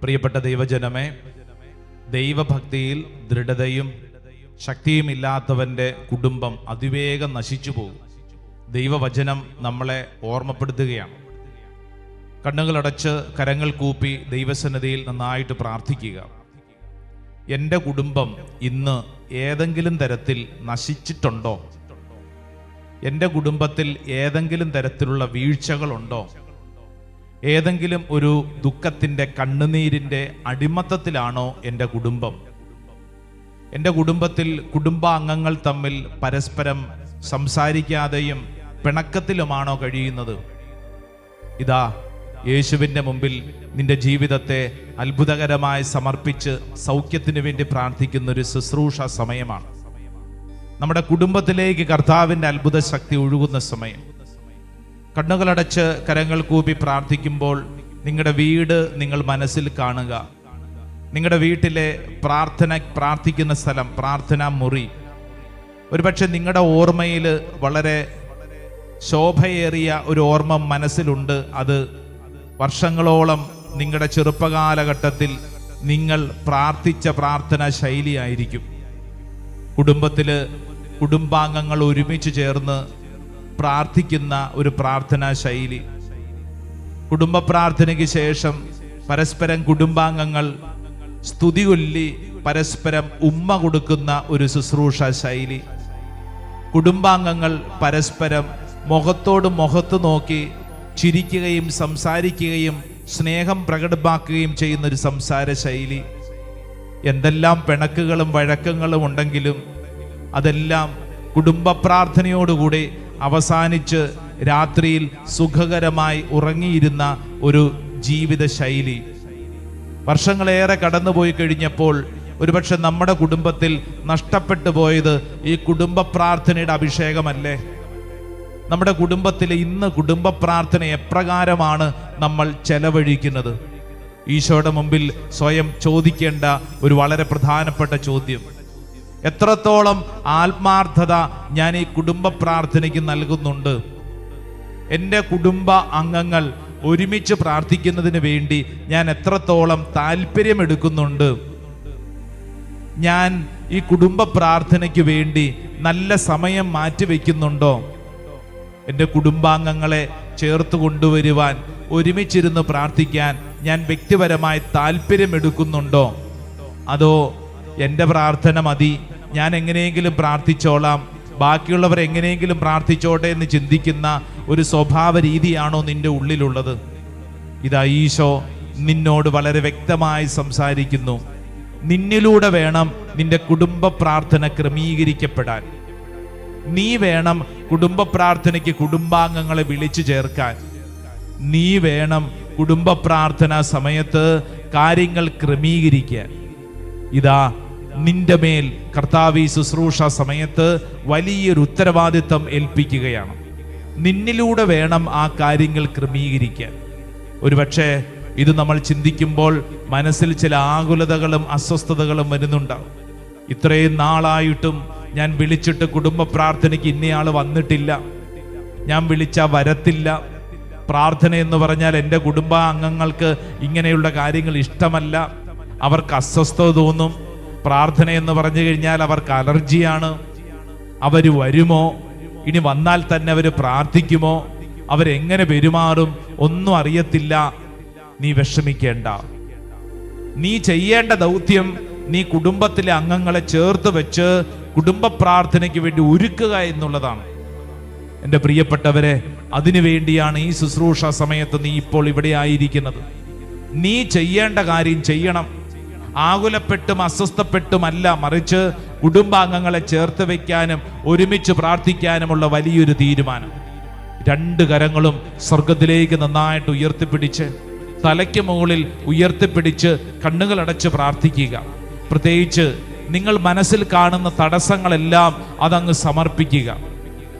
പ്രിയപ്പെട്ട ദൈവജനമേ ദൈവഭക്തിയിൽ ദൃഢതയും ശക്തിയും ഇല്ലാത്തവന്റെ കുടുംബം അതിവേഗം നശിച്ചു പോകും. ദൈവവചനം നമ്മളെ ഓർമ്മപ്പെടുത്തുകയാണ്. കണ്ണുകളടച്ച് കരങ്ങൾ കൂപ്പി ദൈവസന്നിധിയിൽ നന്നായിട്ട് പ്രാർത്ഥിക്കുക. എന്റെ കുടുംബം ഇന്ന് ഏതെങ്കിലും തരത്തിൽ നശിച്ചിട്ടുണ്ടോ? എന്റെ കുടുംബത്തിൽ ഏതെങ്കിലും തരത്തിലുള്ള വീഴ്ചകളുണ്ടോ? ഏതെങ്കിലും ഒരു ദുഃഖത്തിന്റെ കണ്ണുനീരിന്റെ അടിമത്തത്തിലാണോ എന്റെ കുടുംബം? എന്റെ കുടുംബത്തിൽ കുടുംബാംഗങ്ങൾ തമ്മിൽ പരസ്പരം സംസാരിക്കാതെയും പിണക്കത്തിലുമാണോ കഴിയുന്നത്? ഇതാ യേശുവിന്റെ മുമ്പിൽ നിന്റെ ജീവിതത്തെ അത്ഭുതകരമായി സമർപ്പിച്ച് സൗഖ്യത്തിന് വേണ്ടി പ്രാർത്ഥിക്കുന്ന ഒരു ശുശ്രൂഷ സമയമാണ്. നമ്മുടെ കുടുംബത്തിലേക്ക് കർത്താവിന്റെ അത്ഭുത ശക്തി ഒഴുകുന്ന സമയം. കണ്ണുകളടച്ച് കരങ്ങൾ കൂപ്പി പ്രാർത്ഥിക്കുമ്പോൾ നിങ്ങളുടെ വീട് നിങ്ങൾ മനസ്സിൽ കാണുക. നിങ്ങളുടെ വീട്ടിലെ പ്രാർത്ഥന പ്രാർത്ഥിക്കുന്ന സ്ഥലം പ്രാർത്ഥനാ മുറി. ഒരുപക്ഷെ നിങ്ങളുടെ ഓർമ്മയിൽ വളരെ ശോഭയേറിയ ഒരു ഓർമ്മ മനസ്സിലുണ്ട്. അത് വർഷങ്ങളോളം നിങ്ങളുടെ ചെറുപ്പകാലഘട്ടത്തിൽ നിങ്ങൾ പ്രാർത്ഥിച്ച പ്രാർത്ഥന ശൈലിയായിരിക്കും. കുടുംബത്തിൽ കുടുംബാംഗങ്ങൾ ഒരുമിച്ച് ചേർന്ന് പ്രാർത്ഥിക്കുന്ന ഒരു പ്രാർത്ഥനാ ശൈലി. കുടുംബ പ്രാർത്ഥനയ്ക്ക് ശേഷം പരസ്പരം കുടുംബാംഗങ്ങൾ സ്തുതി കൊല്ലി പരസ്പരം ഉമ്മ കൊടുക്കുന്ന ഒരു ശുശ്രൂഷ ശൈലി. കുടുംബാംഗങ്ങൾ പരസ്പരം മുഖത്തോട് മുഖത്ത് നോക്കി ചിരിക്കുകയും സംസാരിക്കുകയും സ്നേഹം പ്രകടമാക്കുകയും ചെയ്യുന്ന ഒരു സംസാര ശൈലി എന്തെല്ലാം പിണക്കുകളും വഴക്കങ്ങളും ഉണ്ടെങ്കിലും അതെല്ലാം കുടുംബ പ്രാർത്ഥനയോടുകൂടി അവസാനിച്ച് രാത്രിയിൽ സുഖകരമായി ഉറങ്ങിയിരുന്ന ഒരു ജീവിത ശൈലി വർഷങ്ങളേറെ കടന്നുപോയി കഴിഞ്ഞപ്പോൾ ഒരുപക്ഷെ നമ്മുടെ കുടുംബത്തിൽ നഷ്ടപ്പെട്ടു പോയത് ഈ കുടുംബ പ്രാർത്ഥനയുടെ അഭിഷേകമല്ലേ? നമ്മുടെ കുടുംബത്തിലെ ഇന്ന് കുടുംബ പ്രാർത്ഥന എപ്രകാരമാണ് നമ്മൾ ചെലവഴിക്കുന്നത്? ഈശോയുടെ മുമ്പിൽ സ്വയം ചോദിക്കേണ്ട ഒരു വളരെ പ്രധാനപ്പെട്ട ചോദ്യം. എത്രത്തോളം ആത്മാർത്ഥത ഞാൻ ഈ കുടുംബ പ്രാർത്ഥനയ്ക്ക് നൽകുന്നുണ്ട്? എന്റെ കുടുംബ അംഗങ്ങൾ ഒരുമിച്ച് പ്രാർത്ഥിക്കുന്നതിന് വേണ്ടി ഞാൻ എത്രത്തോളം താല്പര്യമെടുക്കുന്നുണ്ട്? ഞാൻ ഈ കുടുംബ പ്രാർത്ഥനയ്ക്ക് വേണ്ടി നല്ല സമയം മാറ്റിവെക്കുന്നുണ്ടോ? എന്റെ കുടുംബാംഗങ്ങളെ ചേർത്ത് കൊണ്ടുവരുവാൻ ഒരുമിച്ചിരുന്ന് പ്രാർത്ഥിക്കാൻ ഞാൻ വ്യക്തിപരമായി താല്പര്യമെടുക്കുന്നുണ്ടോ അതോ എന്റെ പ്രാർത്ഥന മതി ഞാൻ എങ്ങനെയെങ്കിലും പ്രാർത്ഥിച്ചോളാം ബാക്കിയുള്ളവർ എങ്ങനെയെങ്കിലും പ്രാർത്ഥിച്ചോട്ടെ എന്ന് ചിന്തിക്കുന്ന ഒരു സ്വഭാവ രീതിയാണോ നിന്റെ ഉള്ളിലുള്ളത്? ഇതാ ഈശോ നിന്നോട് വളരെ വ്യക്തമായി സംസാരിക്കുന്നു. നിന്നിലൂടെ വേണം നിന്റെ കുടുംബ പ്രാർത്ഥന ക്രമീകരിക്കപ്പെടാൻ. നീ വേണം കുടുംബ പ്രാർത്ഥനയ്ക്ക് കുടുംബാംഗങ്ങളെ വിളിച്ചു ചേർക്കാൻ. നീ വേണം കുടുംബ പ്രാർത്ഥന സമയത്ത് കാര്യങ്ങൾ ക്രമീകരിക്കാൻ. ഇതാ നിന്റെ മേൽ കർത്താവി ശുശ്രൂഷ സമയത്ത് വലിയൊരു ഉത്തരവാദിത്തം ഏൽപ്പിക്കുകയാണ്. നിന്നിലൂടെ വേണം ആ കാര്യങ്ങൾ ക്രമീകരിക്കാൻ. ഒരുപക്ഷെ ഇത് നമ്മൾ ചിന്തിക്കുമ്പോൾ മനസ്സിൽ ചില ആകുലതകളും അസ്വസ്ഥതകളും വരുന്നുണ്ടാവും. ഇത്രയും നാളായിട്ടും ഞാൻ വിളിച്ചിട്ട് കുടുംബ പ്രാർത്ഥനയ്ക്ക് ഇന്നയാൾ വന്നിട്ടില്ല. ഞാൻ വിളിച്ചാൽ വരത്തില്ല. പ്രാർത്ഥന എന്ന് പറഞ്ഞാൽ എന്റെ കുടുംബാംഗങ്ങൾക്ക് ഇങ്ങനെയുള്ള കാര്യങ്ങൾ ഇഷ്ടമല്ല. അവർക്ക് അസ്വസ്ഥത തോന്നും. പ്രാർത്ഥന എന്ന് പറഞ്ഞു കഴിഞ്ഞാൽ അവർക്ക് അലർജിയാണ്. അവർ വരുമോ? ഇനി വന്നാൽ തന്നെ അവർ പ്രാർത്ഥിക്കുമോ? അവരെങ്ങനെ പെരുമാറും? ഒന്നും അറിയത്തില്ല. നീ വിഷമിക്കേണ്ട. നീ ചെയ്യേണ്ട ദൗത്യം നീ കുടുംബത്തിലെ അംഗങ്ങളെ ചേർത്ത് വെച്ച് കുടുംബ പ്രാർത്ഥനയ്ക്ക് വേണ്ടി ഒരുക്കുക എന്നുള്ളതാണ്. എന്റെ പ്രിയപ്പെട്ടവരെ അതിനുവേണ്ടിയാണ് ഈ ശുശ്രൂഷ സമയത്ത് നീ ഇപ്പോൾ ഇവിടെ ആയിരിക്കുന്നത്. നീ ചെയ്യേണ്ട കാര്യം ചെയ്യണം. ആകുലപ്പെട്ടും അസ്വസ്ഥപ്പെട്ടുമല്ല മറിച്ച് കുടുംബാംഗങ്ങളെ ചേർത്ത് വയ്ക്കാനും ഒരുമിച്ച് പ്രാർത്ഥിക്കാനുമുള്ള വലിയൊരു തീരുമാനം. രണ്ട് കരങ്ങളും സ്വർഗത്തിലേക്ക് നന്നായിട്ട് ഉയർത്തിപ്പിടിച്ച് തലയ്ക്ക് മുകളിൽ ഉയർത്തിപ്പിടിച്ച് കണ്ണുകളടച്ച് പ്രാർത്ഥിക്കുക. പ്രത്യേകിച്ച് നിങ്ങൾ മനസ്സിൽ കാണുന്ന തടസ്സങ്ങളെല്ലാം അതങ്ങ് സമർപ്പിക്കുക.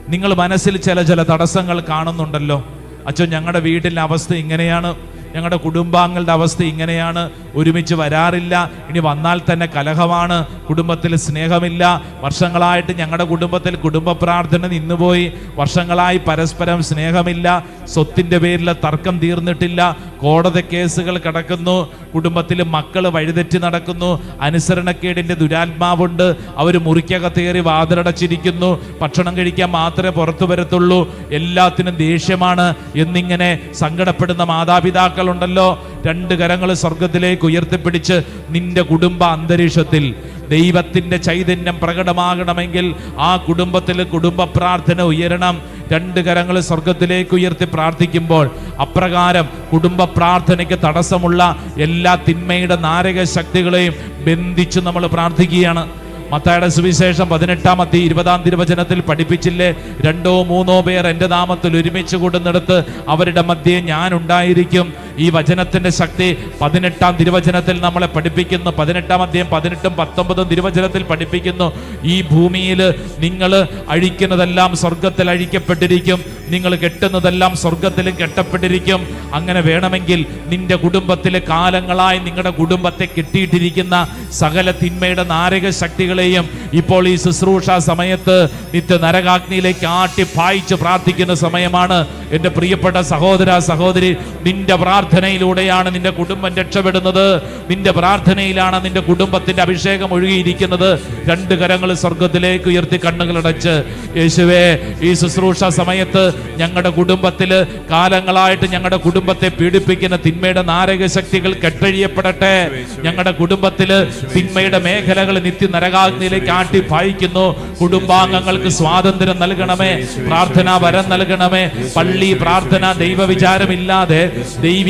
നിങ്ങൾ മനസ്സിൽ ചില ചില തടസ്സങ്ങൾ കാണുന്നുണ്ടല്ലോ. അച്ഛൻ ഞങ്ങളുടെ വീട്ടിലെ അവസ്ഥ ഇങ്ങനെയാണ്. ഞങ്ങളുടെ കുടുംബാംഗങ്ങളുടെ അവസ്ഥ ഇങ്ങനെയാണ്. ഒരുമിച്ച് വരാറില്ല. ഇനി വന്നാൽ തന്നെ കലഹമാണ്. കുടുംബത്തിൽ സ്നേഹമില്ല. വർഷങ്ങളായിട്ട് ഞങ്ങളുടെ കുടുംബത്തിൽ കുടുംബ പ്രാർത്ഥന നിന്നുപോയി. വർഷങ്ങളായി പരസ്പരം സ്നേഹമില്ല. സ്വത്തിന്റെ പേരിൽ തർക്കം തീർന്നിട്ടില്ല. കോടതി കേസുകൾ കിടക്കുന്നു. കുടുംബത്തിൽ മക്കൾ വഴിതെറ്റി നടക്കുന്നു. അനുസരണക്കേടിന്റെ ദുരാത്മാവുണ്ട്. അവർ മുറിക്കകത്തേറി വാതിലടച്ചിരിക്കുന്നു. ഭക്ഷണം കഴിക്കാൻ മാത്രമേ പുറത്തു വരത്തുള്ളൂ. എല്ലാത്തിനും ദേഷ്യമാണ്. എന്നിങ്ങനെ സങ്കടപ്പെടുന്ന മാതാപിതാക്കളുണ്ടല്ലോ. രണ്ട് കരങ്ങൾ സ്വർഗത്തിലേക്ക് ഉയർത്തിപ്പിടിച്ച് നിന്റെ കുടുംബ അന്തരീക്ഷത്തിൽ ദൈവത്തിന്റെ ചൈതന്യം പ്രകടമാകണമെങ്കിൽ ആ കുടുംബത്തിൽ കുടുംബ പ്രാർത്ഥന ഉയരണം. രണ്ട് കരങ്ങൾ സ്വർഗത്തിലേക്ക് ഉയർത്തി പ്രാർത്ഥിക്കുമ്പോൾ അപ്രകാരം കുടുംബ പ്രാർത്ഥനയ്ക്ക് തടസ്സമുള്ള എല്ലാ തിന്മയുടെ നാരക ശക്തികളെയും ബന്ധിച്ച് നമ്മൾ പ്രാർത്ഥിക്കുകയാണ്. മത്തായുടെ സുവിശേഷം പതിനെട്ടാം അത്തി ഇരുപതാം തിരുവചനത്തിൽ പഠിപ്പിച്ചില്ലേ? രണ്ടോ മൂന്നോ പേർ എന്റെ നാമത്തിൽ ഒരുമിച്ച് കൂടുന്നിടത്ത് അവരുടെ മധ്യേ ഞാൻ ഉണ്ടായിരിക്കും. ഈ വചനത്തിന്റെ ശക്തി പതിനെട്ടാം തിരുവചനത്തിൽ നമ്മളെ പഠിപ്പിക്കുന്നു. പതിനെട്ടാം അധ്യായം പതിനെട്ടും പത്തൊമ്പതും തിരുവചനത്തിൽ പഠിപ്പിക്കുന്നു. ഈ ഭൂമിയിൽ നിങ്ങൾ അഴിക്കുന്നതെല്ലാം സ്വർഗത്തിൽ അഴിക്കപ്പെട്ടിരിക്കും. നിങ്ങൾ കെട്ടുന്നതെല്ലാം സ്വർഗത്തിലും കെട്ടപ്പെട്ടിരിക്കും. അങ്ങനെ വേണമെങ്കിൽ നിന്റെ കുടുംബത്തിലെ കാലങ്ങളായി നിങ്ങളുടെ കുടുംബത്തെ കെട്ടിയിട്ടിരിക്കുന്ന സകല തിന്മയുടെ നാരക ശക്തികളെയും ഇപ്പോൾ ഈ ശുശ്രൂഷ സമയത്ത് നിത്യ നരകാഗ്നിയിലേക്ക് ആട്ടി പായിച്ച് പ്രാർത്ഥിക്കുന്ന സമയമാണ്. എന്റെ പ്രിയപ്പെട്ട സഹോദര സഹോദരി നിന്റെ പ്രാർത്ഥനയിലൂടെയാണ് നിന്റെ കുടുംബം രക്ഷപ്പെടുന്നത്. നിന്റെ പ്രാർത്ഥനയിലാണ് നിന്റെ കുടുംബത്തിന്റെ അഭിഷേകം ഒഴുകിയിരിക്കുന്നത്. രണ്ട് കരങ്ങൾ സ്വർഗത്തിലേക്ക് ഉയർത്തി കണ്ണുകളടച്ച് യേശുവേ ഈ ശുശ്രൂഷ സമയത്ത് ഞങ്ങളുടെ കുടുംബത്തിൽ കാലങ്ങളായിട്ട് ഞങ്ങളുടെ കുടുംബത്തെ പീഡിപ്പിക്കുന്ന തിന്മയുടെ നാരക ശക്തികൾ കെട്ടഴിയപ്പെടട്ടെ. ഞങ്ങളുടെ കുടുംബത്തിൽ തിന്മയുടെ മേഖലകൾ നിത്യ നരകാഗ്നിയിലേക്ക് ആട്ടി പായിക്കുന്നു. കുടുംബാംഗങ്ങൾക്ക് സ്വാതന്ത്ര്യം നൽകണമേ പ്രാർത്ഥന വരം നൽകണമേ. പള്ളി പ്രാർത്ഥന ദൈവവിചാരമില്ലാതെ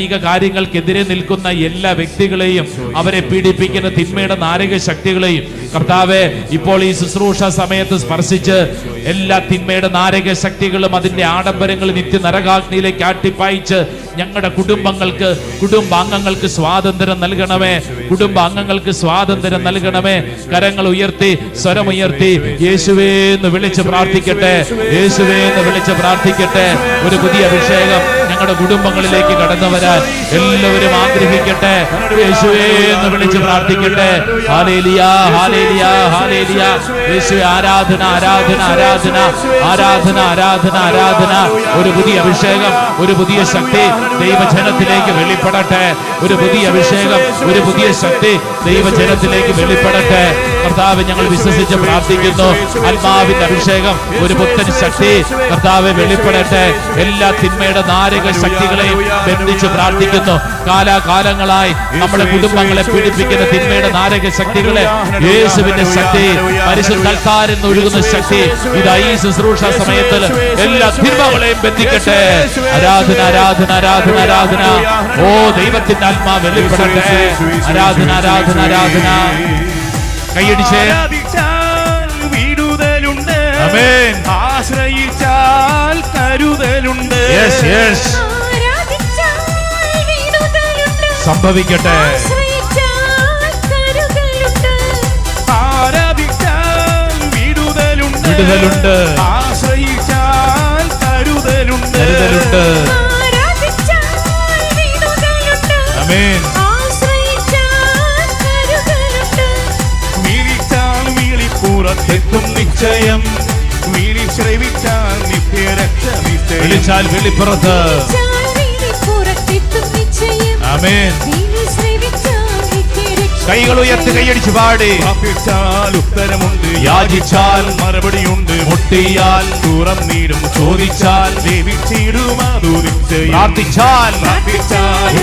ദൈവിക കാര്യങ്ങൾക്കെതിരെ നിൽക്കുന്ന എല്ലാ വ്യക്തികളെയും അവരെ പീഡിപ്പിക്കുന്ന തിന്മയുടെ നാരക ശക്തികളെയും. കർത്താവെ ഇപ്പോൾ ഈ ശുശ്രൂഷ സമയത്ത് സ്പർശിച്ച് എല്ലാ തിന്മയുടെ നാരക ശക്തികളും അതിന്റെ ആഡംബരങ്ങൾ നിത്യ നരകാഗ്നിയിലേക്ക് ആട്ടിപ്പായിച്ച് ഞങ്ങളുടെ കുടുംബങ്ങൾക്ക് കുടുംബാംഗങ്ങൾക്ക് സ്വാതന്ത്ര്യം നൽകണമേ. കുടുംബാംഗങ്ങൾക്ക് സ്വാതന്ത്ര്യം നൽകണമേ. കരങ്ങൾ ഉയർത്തി സ്വരമുയർത്തി യേശുവേ എന്ന് വിളിച്ച് പ്രാർത്ഥിക്കട്ടെ. യേശുവേ എന്ന് വിളിച്ച് പ്രാർത്ഥിക്കട്ടെ. ഒരു പുതിയ അഭിഷേകം ഞങ്ങളുടെ കുടുംബങ്ങളിലേക്ക് കടന്നു വരാൻ എല്ലാവരും ആഗ്രഹിക്കട്ടെ. യേശുവേ എന്ന് വിളിച്ച് പ്രാർത്ഥിക്കട്ടെ. Hallelujah hallelujah hallelujah. യേശുവേ ആരാധന ആരാധന ആരാധന. ആരാധന ആരാധന ആരാധന. ഒരു പുതിയ അഭിഷേകം ഒരു പുതിയ ശക്തി ദൈവജനത്തിലേക്ക് വെളിപ്പെടട്ടെ. ഒരു പുതിയ അഭിഷേകം ഒരു പുതിയ ശക്തി ദൈവജനത്തിലേക്ക് വെളിപ്പെടട്ടെ. കർത്താവ് ഞങ്ങൾ വിശ്വസിച്ച് പ്രാർത്ഥിക്കുന്നു. ആത്മാവിന്റെ അഭിഷേകം ഒരു പുത്തൻ ശക്തി. കർത്താവ് വെളിപ്പെടട്ടെ. എല്ലാ തിന്മയുടെ നാരക ശക്തികളെയും ബന്ധിച്ച് പ്രാർത്ഥിക്കുന്നു. കാലാകാലങ്ങളായി നമ്മുടെ കുടുംബങ്ങളെ പീഡിപ്പിക്കുന്ന തിന്മയുടെ നാരക ശക്തികളെ യേശുവിന്റെ ശക്തി പരിശുദ്ധാൽക്കാരെന്ന് ഒഴുകുന്ന ശക്തി. ഇത് ഈ ശുശ്രൂഷ സമയത്തിൽ എല്ലാ തിന്മകളെയും ബന്ധിക്കട്ടെ. ആരാധന ആരാധന ആരാധന ആരാധന. ഓ ദൈവത്തിന്റെ ആത്മാ വെളിപ്പെടട്ടെ. ആരാധന ആരാധന ആരാധന. കൈയടിച്ച്. വിടുതലുണ്ട്. ആശ്രയിച്ചാൽ കരുതലുണ്ട് സംഭവിക്കട്ടെ. വിടുതലുണ്ട്. വിളിച്ചാൽ വെളിപ്പുറത്ത്. വിളിച്ചാൽ കൈകൾ ഉയർത്തി കൈയടിച്ച് പാടി. ഉത്തരമുണ്ട്. യാചിച്ചാൽ മറുപടിയുണ്ട്. മുട്ടിയാൽ തുറന്നിടും ചോദിച്ചാൽ ദേവിച്ചിടും പ്രാർത്ഥിച്ചാൽ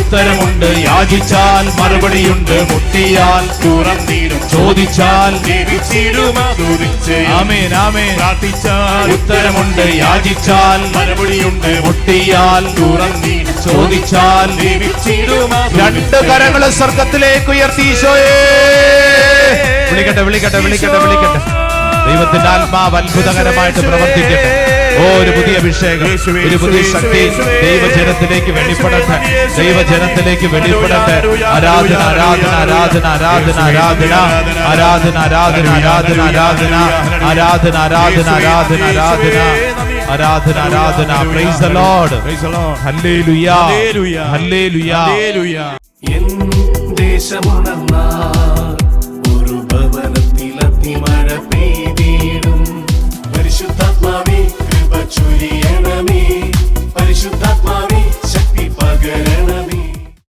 ഉത്തരമുണ്ട്. യാചിച്ചാൽ മറുപടിയുണ്ട്. മുട്ടിയാൽ തുറന്നിടും ചോദിച്ചാൽ ദേവിച്ചിടും ആമേൻ ആമേൻ. പ്രാർത്ഥിച്ചാൽ ഉത്തരമുണ്ട്. യാചിച്ചാൽ മറുപടിയുണ്ട്. മുട്ടിയാൽ തുറന്നിടും ചോദിച്ചാൽ രണ്ട് കരങ്ങളെ സ്വർഗത്തിലേക്ക് ഉയർത്തി ഈശോയെ വിളിക്കട്ടെ വിളിക്കട്ടെ വിളിക്കട്ടെ വിളിക്കട്ടെ. ദൈവത്തിന്റെ ആത്മാവ് അത്ഭുതകരമായിട്ട് പ്രവർത്തിക്കട്ടെ. ഓ ഒരു പുതിയ അഭിഷേകം ഒരു പുതിയ ശക്തി ദൈവജനത്തിലേക്ക് വെളിപ്പെടട്ടെ. ദൈവജനത്തിലേക്ക് വെളിപ്പെടട്ടെ. ആരാധന ആരാധന ആരാധന ആരാധന ആരാധന. ആരാധന ആരാധന ആരാധന ആരാധന ആരാധന. ആരാധന ആരാധന ആരാധന ആരാധന. ആരാധന praise the Lord Praise the Lord. Hallelujah hallelujah. Hallelujah தேசமுணர்ந்தார் ஒரு பவனத்தில் அத்திமழ